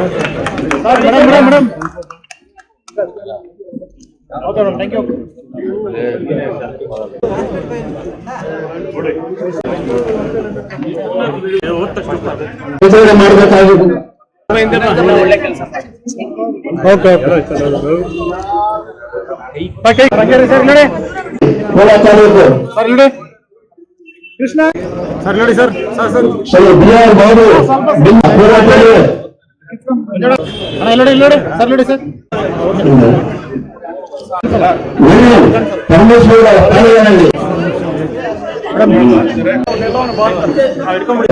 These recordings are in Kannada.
Madam madam madam okay madam thank you okay sir ನೋಡಿ ಸರ್ ನೋಡಿ ಕೃಷ್ಣ ಸರ್ ನೋಡಿ sir. Sir sir. B R Babu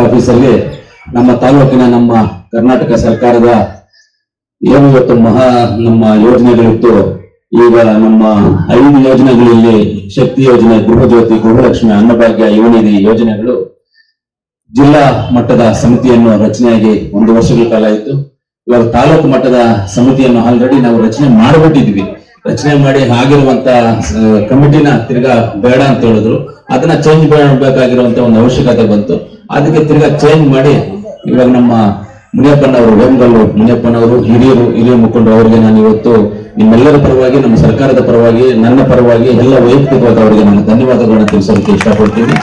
ಆಫೀಸಲ್ಲಿ ನಮ್ಮ ತಾಲೂಕಿನ ನಮ್ಮ ಕರ್ನಾಟಕ ಸರ್ಕಾರದ ಏನು ಮಹಾ ನಮ್ಮ ಯೋಜನೆಗಳಿತ್ತು. ಈಗ ನಮ್ಮ ಐದು ಯೋಜನೆಗಳಲ್ಲಿ ಶಕ್ತಿ ಯೋಜನೆ ಗೃಹಜ್ಯೋತಿ ಗೃಹಲಕ್ಷ್ಮಿ, ಅನ್ನಭಾಗ್ಯ, ಯುವನಿಧಿ ಯೋಜನೆಗಳು ಜಿಲ್ಲಾ ಮಟ್ಟದ ಸಮಿತಿಯನ್ನು ರಚನೆಯಾಗಿ ಒಂದು ವರ್ಷಗಳ ಕಾಲ ಆಯಿತು. ಇವಾಗ ತಾಲೂಕು ಮಟ್ಟದ ಸಮಿತಿಯನ್ನು ಆಲ್ರೆಡಿ ನಾವು ರಚನೆ ಮಾಡಿಬಿಟ್ಟಿದ್ವಿ. ರಚನೆ ಮಾಡಿ ಆಗಿರುವಂತ ಕಮಿಟಿನ ತಿರ್ಗಾ ಬೇಡ ಅಂತ ಹೇಳಿದ್ರು. ಅದನ್ನ ಚೇಂಜ್ ಮಾಡಬೇಕಾಗಿರುವಂತ ಒಂದು ಅವಶ್ಯಕತೆ ಬಂತು. ಅದಕ್ಕೆ ತಿರ್ಗಾ ಚೇಂಜ್ ಮಾಡಿ ಇವಾಗ ನಮ್ಮ ಮುನಿಯಪ್ಪನವರು, ವೇಮಗಲ್ಲು ಮುನಿಯಪ್ಪನವರು, ಹಿರಿಯರು, ಹಿರಿಯ ಮುಖಂಡರು ಅವರಿಗೆ ನಾನು ಇವತ್ತು ನಿಮ್ಮೆಲ್ಲರ ಪರವಾಗಿ, ನಮ್ಮ ಸರ್ಕಾರದ ಪರವಾಗಿ, ನನ್ನ ಪರವಾಗಿ ಎಲ್ಲ ವೈಯಕ್ತಿಕವಾಗಿ ಅವರಿಗೆ ನಾನು ಧನ್ಯವಾದಗಳನ್ನ ತಿಳಿಸೋದಕ್ಕೆ ಇಷ್ಟಪಡ್ತೀನಿ.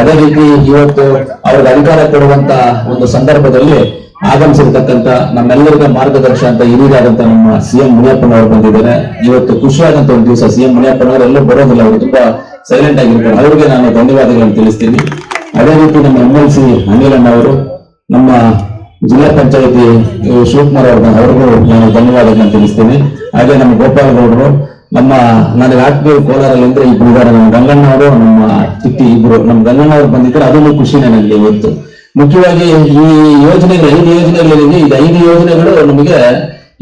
ಅದೇ ರೀತಿ ಇವತ್ತು ಅವ್ರಿಗೆ ಅಧಿಕಾರ ಕೊಡುವಂತ ಒಂದು ಸಂದರ್ಭದಲ್ಲಿ ಆಗಮಿಸಿರ್ತಕ್ಕಂತ ನಮ್ಮೆಲ್ಲರಿಗೂ ಮಾರ್ಗದರ್ಶ ಅಂತ ಹಿರಿಯರಾದಂತ ನಮ್ಮ ಸಿಎಂ ಮುನಿಯಪ್ಪನವರು ಬಂದಿದ್ದಾರೆ. ಇವತ್ತು ಖುಷಿಯಾದಂತ ಒಂದು ದಿವಸ ಸಿಎಂ ಮುನಿಯಪ್ಪನವರು ಎಲ್ಲೂ ಬರೋದಿಲ್ಲ, ಅವರು ತುಂಬಾ ಸೈಲೆಂಟ್ ಆಗಿರ್ತಾರೆ. ಅವರಿಗೆ ನಾನು ಧನ್ಯವಾದಗಳನ್ನು ತಿಳಿಸ್ತೀನಿ. ಅದೇ ರೀತಿ ನಮ್ಮ ಎಂ ಎಲ್ ಸಿ ಅನಿಲಣ್ಣ ಅವರು, ನಮ್ಮ ಜಿಲ್ಲಾ ಪಂಚಾಯತಿ ಶಿವಕುಮಾರ್ ಅವ್ರ ಅವ್ರಿಗೂ ನಾನು ಧನ್ಯವಾದಗಳನ್ನು ತಿಳಿಸ್ತೀನಿ. ಹಾಗೆ ನಮ್ಮ ಗೋಪಾಲಗೌಡರು, ನಮ್ಮ ನನಗೆ ಹಾಕ್ಬೇಕು ಕೋಲಾರಲ್ಲಿ ಅಂದ್ರೆ ಇಬ್ಬರು ನಮ್ಮ ಗಂಗಣ್ಣ ಅವರು, ನಮ್ಮ ಚಿಟ್ಟಿ ಇಬ್ರು, ನಮ್ಮ ಗಂಗಣ್ಣ ಅವರು ಬಂದಿದ್ರೆ ಅದೊಂದು ಖುಷಿ ನನಗೆ ಇವತ್ತು. ಮುಖ್ಯವಾಗಿ ಈ ಯೋಜನೆಗಳು ಐದು ಯೋಜನೆಗಳಿದೆ ಇದು ಐದು ಯೋಜನೆಗಳು ನಮಗೆ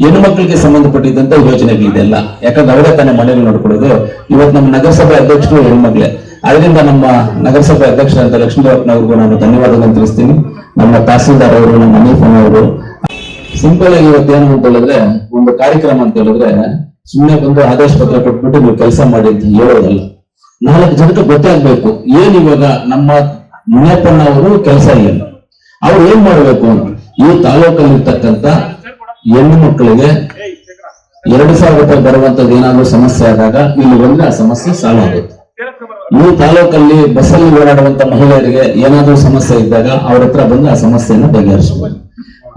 ಹೆಣ್ಣು ಮಕ್ಕಳಿಗೆ ಸಂಬಂಧಪಟ್ಟಿದ್ದಂತ ಯೋಜನೆಗಳಿದೆಲ್ಲ. ಯಾಕಂದ್ರೆ ಅವರೇ ತಾನೇ ಮನೆಯಲ್ಲಿ ನೋಡ್ಕೊಳ್ಳೋದು. ಇವತ್ತು ನಮ್ಮ ನಗರಸಭೆ ಅಧ್ಯಕ್ಷರು ಹೆಣ್ಮಕ್ಳೆ. ಅದರಿಂದ ನಮ್ಮ ನಗರಸಭೆ ಅಧ್ಯಕ್ಷರಾದ ಲಕ್ಷ್ಮೀದೇವಪ್ಪನವ್ರಿಗೂ ನಾನು ಧನ್ಯವಾದಗಳನ್ನು ತಿಳಿಸ್ತೀನಿ. ನಮ್ಮ ತಹಸೀಲ್ದಾರ್ ಅವರು, ನಮ್ಮ ಹನೀಫನ್ ಅವರು. ಸಿಂಪಲ್ ಆಗಿ ಇವತ್ತೇನು ಅಂತ ಹೇಳಿದ್ರೆ, ಒಂದು ಕಾರ್ಯಕ್ರಮ ಅಂತ ಹೇಳಿದ್ರೆ ಸುಮ್ಮನೆ ಬಂದು ಆದೇಶ ಪತ್ರ ಕೊಟ್ಬಿಟ್ಟು ನೀವು ಕೆಲಸ ಮಾಡಿ ಅಂತ ಹೇಳೋದಲ್ಲ. ನಾಲ್ಕು ಜನಕ್ಕೆ ಗೊತ್ತಾಗ್ಬೇಕು ಏನ್ ಇವಾಗ ನಮ್ಮ ಮುನಿಯಪ್ಪಣ್ಣ ಅವರು ಕೆಲಸ ಇಲ್ಲ. ಅವ್ರು ಏನ್ ಮಾಡ್ಬೇಕು ಈ ತಾಲೂಕಲ್ಲಿ ಇರ್ತಕ್ಕಂತ ಹೆಣ್ಣು ಮಕ್ಕಳಿಗೆ ಎರಡು ಸಾವಿರ ರೂಪಾಯಿ ಬರುವಂತದ್ದು ಏನಾದ್ರೂ ಸಮಸ್ಯೆ ಆದಾಗ ಇಲ್ಲಿ ಬಂದ್ರೆ ಆ ಸಮಸ್ಯೆ ಸಾಲ್ವ್ ಆಗುತ್ತೆ. ಈ ತಾಲೂಕಲ್ಲಿ ಬಸ್ಸಲ್ಲಿ ಓಡಾಡುವಂತ ಮಹಿಳೆಯರಿಗೆ ಏನಾದ್ರೂ ಸಮಸ್ಯೆ ಇದ್ದಾಗ ಅವ್ರ ಹತ್ರ ಬಂದು ಆ ಸಮಸ್ಯೆಯನ್ನು ಬಗೆಹರಿಸಬಹುದು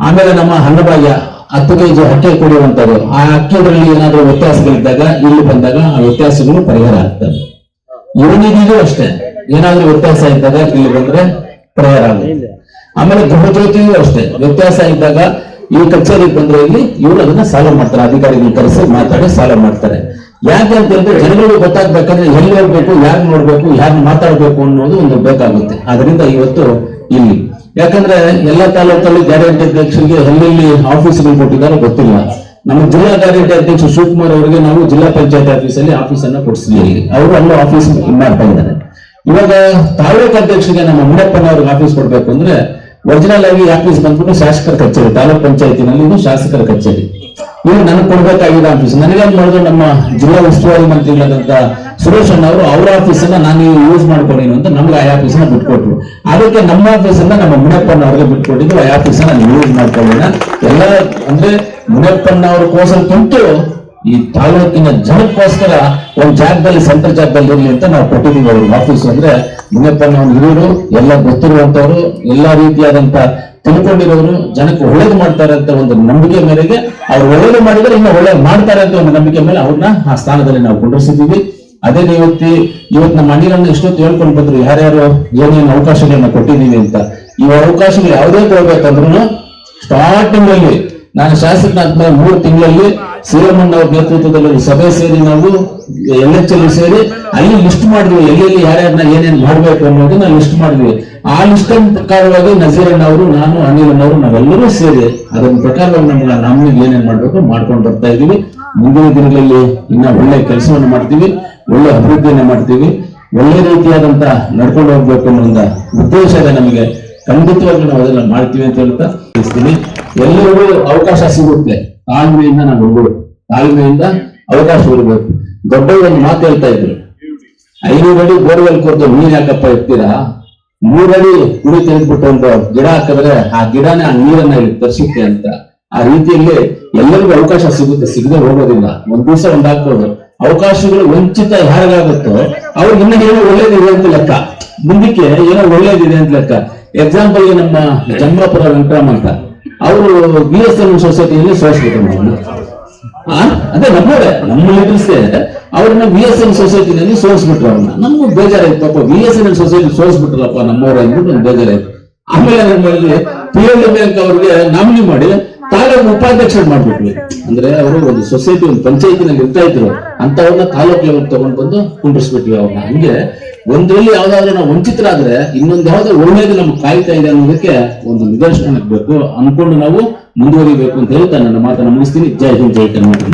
ಆಮೇಲೆ ನಮ್ಮ ಹಣ್ಣಭಾಗ್ಯ ಹತ್ತು ಕೆಜಿ ಅಕ್ಕಿ ಕುಡಿಯುವಂತದ್ದು ಆ ಹಕ್ಕಿಗಳಲ್ಲಿ ಏನಾದ್ರೂ ವ್ಯತ್ಯಾಸಗಳಿದ್ದಾಗ ಇಲ್ಲಿ ಬಂದಾಗ ಆ ವ್ಯತ್ಯಾಸಗಳು ಪರಿಹಾರ ಆಗ್ತದೆ. ಯುವನಿಧಿಗೂ ಅಷ್ಟೇ. ಏನಾದ್ರೂ ವ್ಯತ್ಯಾಸ ಇದ್ದಾಗ ಇಲ್ಲಿ ಬಂದ್ರೆ ಪ್ರೇಯರ್ ಆಗುತ್ತೆ ಆಮೇಲೆ ಗೃಹಜ್ಯೋತಿಯೂ ಅಷ್ಟೇ. ವ್ಯತ್ಯಾಸ ಇದ್ದಾಗ ಈ ಕಚೇರಿಗೆ ಬಂದ್ರೆ ಇಲ್ಲಿ ಇವರು ಅದನ್ನ ಸಾಲ ಮಾಡ್ತಾರೆ. ಅಧಿಕಾರಿಗಳು ಕರೆಸಿ ಮಾತಾಡಿ ಸಾಲ ಮಾಡ್ತಾರೆ. ಯಾಕೆ ಅಂತ ಹೇಳಿದ್ರೆ ಜನಗಳಿಗೆ ಗೊತ್ತಾಗ್ಬೇಕಂದ್ರೆ ಎಲ್ಲಿ ಹೋಗ್ಬೇಕು ಯಾರು ನೋಡ್ಬೇಕು ಯಾರು ಮಾತಾಡ್ಬೇಕು ಅನ್ನೋದು ಒಂದು ಬೇಕಾಗುತ್ತೆ. ಅದರಿಂದ ಇವತ್ತು ಇಲ್ಲಿ. ಯಾಕಂದ್ರೆ ಎಲ್ಲ ತಾಲೂಕಲ್ಲಿ ಗ್ಯಾರಂಟಿ ಅಧ್ಯಕ್ಷರಿಗೆ ಎಲ್ಲೆಲ್ಲಿ ಆಫೀಸ್ಗಳು ಕೊಟ್ಟಿದ್ದಾರೆ ಗೊತ್ತಿಲ್ಲ. ನಮ್ಮ ಜಿಲ್ಲಾ ಗ್ಯಾರಂಟಿ ಅಧ್ಯಕ್ಷ ಶಿವಕುಮಾರ್ ಅವರಿಗೆ ನಾವು ಜಿಲ್ಲಾ ಪಂಚಾಯತ್ ಆಫೀಸಲ್ಲಿ ಆಫೀಸ್ ಅನ್ನ ಕೊಡಿಸಿದ್ದೀವಿ ಅವರು ಅಲ್ಲೂ ಆಫೀಸ್ ಮಾಡ್ತಾ ಇದ್ದಾರೆ. ಇವಾಗ ತಾಲೂಕು ಅಧ್ಯಕ್ಷರಿಗೆ ನಮ್ಮ ಮುನ್ನಪ್ಪನವ್ರಿಗೆ ಆಫೀಸ್ ಕೊಡ್ಬೇಕು ಅಂದ್ರೆ ಒರಿಜಿನಲ್ ಆಗಿ ಆಫೀಸ್ ಬಂದ್ಬಿಟ್ಟು ಶಾಸಕರ ಕಚೇರಿ, ತಾಲೂಕ್ ಪಂಚಾಯತಿನಲ್ಲಿ ಇದು ಶಾಸಕರ ಕಚೇರಿ. ಇವ್ರು ನನಗೆ ಕೊಡ್ಬೇಕಾಗಿರೋ ಆಫೀಸ್ ನನಗೇನ್ ಮಾಡಿದ್ರು ನಮ್ಮ ಜಿಲ್ಲಾ ಉಸ್ತುವಾರಿ ಮಂತ್ರಿಗಳಾದಂತ ಸುರೇಶ್ ಅಣ್ಣ ಅವರು, ಅವ್ರ ಆಫೀಸ್ ಅನ್ನ ನಾನು ಯೂಸ್ ಮಾಡ್ಕೊಂಡಿನಿ ಅಂತ ನಮ್ಗೆ ಆ ಆಫೀಸ್ ಅನ್ನ ಬಿಟ್ಕೊಟ್ರು. ಅದಕ್ಕೆ ನಮ್ಮ ಆಫೀಸ್ ಅನ್ನ ನಮ್ಮ ಮುನಿಯಪ್ಪನ ಅವ್ರಿಗೆ ಬಿಟ್ಕೊಟ್ಟಿದ್ದು ಆ ಆಫೀಸ್ ಅನ್ನ ಯೂಸ್ ಮಾಡ್ಕೊಳ್ಳೋಣ ಎಲ್ಲ ಅಂದ್ರೆ ಮುನಿಯಪ್ಪನ ಅವ್ರ ಕೋಸಲ್ಕಿಂತೂ ಈ ತಾಲೂಕಿನ ಜನಕ್ಕೋಸ್ಕರ ಒಂದ್ ಜಾಗದಲ್ಲಿ ಸೆಂಟರ್ ಜಾಗದಲ್ಲಿ ಇರಲಿ ಅಂತ ನಾವು ಕೊಟ್ಟಿದ್ದೀವಿ ಅವರು ಆಫೀಸ್ ಅಂದ್ರೆ ಮುನಿಯಪ್ಪನ ಹಿರಿಯರು ಎಲ್ಲ ಗೊತ್ತಿರುವಂತವ್ರು, ಎಲ್ಲಾ ರೀತಿಯಾದಂತ ತಿಳ್ಕೊಂಡಿರೋರು, ಜನಕ್ಕೆ ಒಳ್ಳೇದು ಮಾಡ್ತಾರೆ ಅಂತ ಒಂದು ನಂಬಿಕೆ ಮೇರೆಗೆ, ಅವ್ರು ಒಳ್ಳೇದು ಮಾಡಿದ್ರೆ ಇನ್ನು ಒಳ್ಳೇದು ಮಾಡ್ತಾರೆ ಅಂತ ಒಂದು ನಂಬಿಕೆ ಮೇಲೆ ಅವ್ರನ್ನ ಆ ಸ್ಥಾನದಲ್ಲಿ ನಾವು ಕುಂಡ್ರಿಸಿದ್ದೀವಿ ಅದೇ ರೀತಿ ಇವತ್ತು ನಮ್ಮ ಅಣ್ಣಿರನ್ನ ಇಷ್ಟೊತ್ತು ಹೇಳ್ಕೊಂಡು ಬಂದ್ರು, ಯಾರ್ಯಾರು ಏನೇನು ಅವಕಾಶಗಳನ್ನ ಕೊಟ್ಟಿದ್ದೀವಿ ಅಂತ. ಈ ಅವಕಾಶಗಳು ಯಾವುದೇ ಕೊಡ್ಬೇಕಂದ್ರೂ ಸ್ಟಾರ್ಟಿಂಗ್ ಅಲ್ಲಿ, ನಾನು ಶಾಸಕನಾದ್ಮೇಲೆ ಮೂರು ತಿಂಗಳಲ್ಲಿ ಸಿಎಂ ಅವ್ರ ನೇತೃತ್ವದಲ್ಲಿ ಸಭೆ ಸೇರಿ ನಾವು ಎಲ್ ಎಚ್ ಎಲ್ ಸೇರಿ, ಅಲ್ಲಿ ಲಿಸ್ಟ್ ಮಾಡಿದ್ವಿ ಎಲ್ಲೆಲ್ಲಿ ಯಾರ್ಯಾರನ್ನ ಏನೇನ್ ಮಾಡ್ಬೇಕು ಅನ್ನೋದನ್ನ ಲಿಸ್ಟ್ ಮಾಡಿದ್ವಿ. ಆ ಲಿಸ್ಟ್ ಪ್ರಕಾರವಾಗಿ ನಜೀರಣ್ಣ ಅವರು, ನಾನು ಅನಿಲಣ್ಣವರು ನಾವೆಲ್ಲರೂ ಸೇರಿ ಅದನ್ನ ಪ್ರಕಾರವಾಗಿ ನಮ್ಗೆ ನಮ್ಗೆ ಏನೇನ್ ಮಾಡ್ಬೇಕು ಮಾಡ್ಕೊಂಡು ಬರ್ತಾ ಇದೀವಿ ಮುಂದಿನ ದಿನಗಳಲ್ಲಿ ಇನ್ನ ಒಳ್ಳೆ ಕೆಲಸವನ್ನು ಮಾಡ್ತೀವಿ, ಒಳ್ಳೆ ಅಭಿವೃದ್ಧಿಯನ್ನ ಮಾಡ್ತೀವಿ. ಒಳ್ಳೆ ರೀತಿಯಾದಂತ ನಡ್ಕೊಂಡು ಹೋಗ್ಬೇಕು ಅನ್ನೋ ಒಂದು ಉದ್ದೇಶ ಇದೆ ನಮಗೆ. ಖಂಡಿತವಾಗಿ ನಾವು ಅದನ್ನ ಮಾಡ್ತೀವಿ ಅಂತ ಹೇಳ್ತಾ ತಿಳಿಸ್ತೀನಿ ಎಲ್ಲರಿಗೂ ಅವಕಾಶ ಸಿಗುತ್ತೆ. ತಾಳ್ಮೆಯಿಂದ ನಾನು ಹೋಗ್ಬೇಕು ತಾಳ್ಮೆಯಿಂದ ಅವಕಾಶ ಇರಬೇಕು ದೊಡ್ಡವರು ಒಂದು ಮಾತು ಹೇಳ್ತಾ ಇದ್ರು. ಐನೂರು ಅಡಿ ಬೋರ್ವೆಲ್ ಕೊಟ್ಟು ನೀರ್ ಯಾಕಪ್ಪ ಇರ್ತೀರಾ ಮೂರಡಿ ಕುಡಿ ತೆಗೆದ್ಬಿಟ್ಟು ಒಂದು ಗಿಡ ಹಾಕಿದ್ರೆ ಆ ಗಿಡನೇ ಆ ನೀರನ್ನ ಇಲ್ಲಿ ತರಿಸುತ್ತೆ ಅಂತ. ಆ ರೀತಿಯಲ್ಲಿ ಎಲ್ಲರಿಗೂ ಅವಕಾಶ ಸಿಗುತ್ತೆ. ಸಿಗದೆ ಹೋಗೋದಿಲ್ಲ. ಒಂದ್ ದಿವಸ ಒಂದಾಗ್ಬೋದು ಅವಕಾಶಗಳು ವಂಚಿತ ಯಾರಿಗಾಗುತ್ತೋ ಅವ್ರಿಗೆ ಇನ್ನ ಏನೋ ಒಳ್ಳೇದಿದೆ ಅಂತ ಲೆಕ್ಕ. ಮುಂದಕ್ಕೆ ಏನೋ ಒಳ್ಳೇದಿದೆ ಅಂತ ಲೆಕ್ಕ. ಎಕ್ಸಾಂಪಲ್ ನಮ್ಮ ಜಂಬಾಪುರ ವೆಂಕಟರಾಮ್ ಅಂತ ಅವರು ಬಿ ಎಸ್ ಎನ್ ಸೊಸೈಟಿಯಲ್ಲಿ ಸೋಸ್ಬೇಕು? ಅದೇ ನಮ್ಮವರೇ. ನಮ್ಮ ಲೀಡರ್ಸ್ ಅವ್ರನ್ನ ಬಿ ಎಸ್ ಎನ್ ಸೊಸೈಟಿನಲ್ಲಿ ಸೋಸ್ಬಿಟ್ರು ಅವ್ರನ್ನ. ನಮ್ಗೂ ಬೇಜಾರಾಯ್ತು. ಪಾಪ ಬಿ ಎಸ್ ಎನ್ ಸೊಸೈಟಿ ಸೋಸ್ಬಿಟ್ರಲ್ಲಪ್ಪ ನಮ್ಮವ್ರ ಅಂದ್ಬಿಟ್ಟು ಒಂದು ಬೇಜಾರಾಯ್ತು. ಆಮೇಲೆ ನಮ್ಮಲ್ಲಿ ಪಿ ಎಲ್ ಬ್ಯಾಂಕ್ ಅವ್ರಿಗೆ ನಾಮಿನಿ ಮಾಡಿ ತಾಲೂಕು ಉಪಾಧ್ಯಕ್ಷ ಮಾಡ್ಬಿಟ್ವಿ ಅಂದ್ರೆ ಅವರು ಒಂದು ಸೊಸೈಟಿ ಒಂದು ಪಂಚಾಯತಿನಲ್ಲಿ ಇರ್ತಾ ಇದ್ರು. ಅಂತವ್ರನ್ನ ತಾಲೂಕು ಲೆವೆಲ್ ತಗೊಂಡ್ ಬಂದು ಕುಂಡ್ರಿಸ್ಬಿಟ್ವಿ ಅವ್ರನ್ನ. ಹಂಗೆ ಒಂದ್ರಲ್ಲಿ ಯಾವ್ದಾದ್ರು ನಾವು ವಂಚಿತರಾದ್ರೆ ಇನ್ನೊಂದ್ ಯಾವ್ದಾದ್ರು ಒಳ್ಳೇದು ನಮ್ಗೆ ಕಾಯ್ತಾ ಇದೆ ಅನ್ನೋದಕ್ಕೆ ಒಂದು ನಿದರ್ಶನ ಬೇಕು ಅನ್ಕೊಂಡು ನಾವು ಮುಂದುವರಿಬೇಕು ಅಂತ ಹೇಳ್ತಾ ನನ್ನ ಮಾತನ್ನ ಮುಗಿಸ್ತೀನಿ. ಜೈ ಹಿಂದ್, ಜೈ ಕರ್ನಾಟಕ.